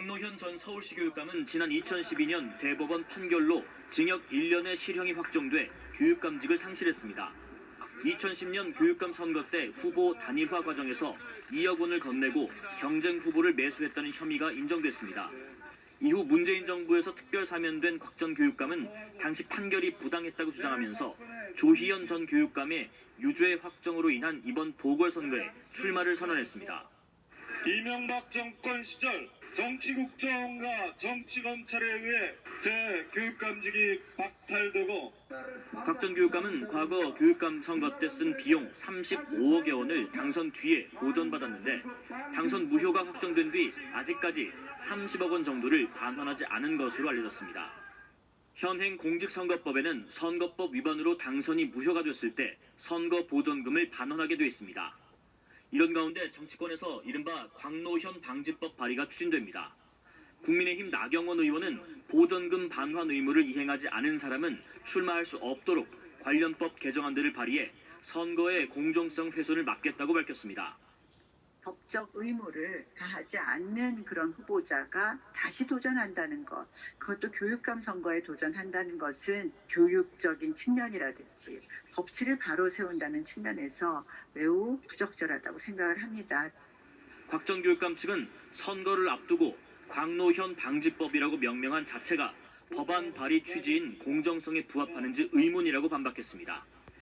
광노현 전 서울시 교육감은 지난 2012년 대법원 판결로 징역 1년의 실형이 확정돼 교육감직을 상실했습니다. 2010년 교육감 선거 때 후보 단일화 과정에서 2억 원을 건네고 경쟁 후보를 매수했다는 혐의가 인정됐습니다. 이후 문재인 정부에서 특별 사면된 곽 전 교육감은 당시 판결이 부당했다고 주장하면서 조희연 전 교육감의 유죄 확정으로 인한 이번 보궐선거에 출마를 선언했습니다. 이명박 정권 시절 정치국정과 정치검찰에 의해 제 교육감직이 박탈되고 곽전 교육감은 과거 교육감 선거 때 쓴 비용 35억여 원을 당선 뒤에 보전받았는데 당선 무효가 확정된 뒤 아직까지 30억 원 정도를 반환하지 않은 것으로 알려졌습니다. 현행 공직선거법에는 선거법 위반으로 당선이 무효가 됐을 때 선거 보전금을 반환하게 되어 있습니다. 이런 가운데 정치권에서 이른바 광노현 방지법 발의가 추진됩니다. 국민의힘 나경원 의원은 보전금 반환 의무를 이행하지 않은 사람은 출마할 수 없도록 관련법 개정안들을 발의해 선거의 공정성 훼손을 막겠다고 밝혔습니다. 법적 의무를 다하지 않는 그런 후보자가 다시 도전한다는 것, 그것도 교육감 선거에 도전한다는 것은 교육적인 측면이라든지 법치를 바로 세운다는 측면에서 매우 부적절하다고 생각을 합니다. 곽전 교육감 측은 선거를 앞두고 광노현 방지법이라고 명명한 자체가 법안 발의 취지인 공정성에 부합하는지 의문이라고 반박했습니다.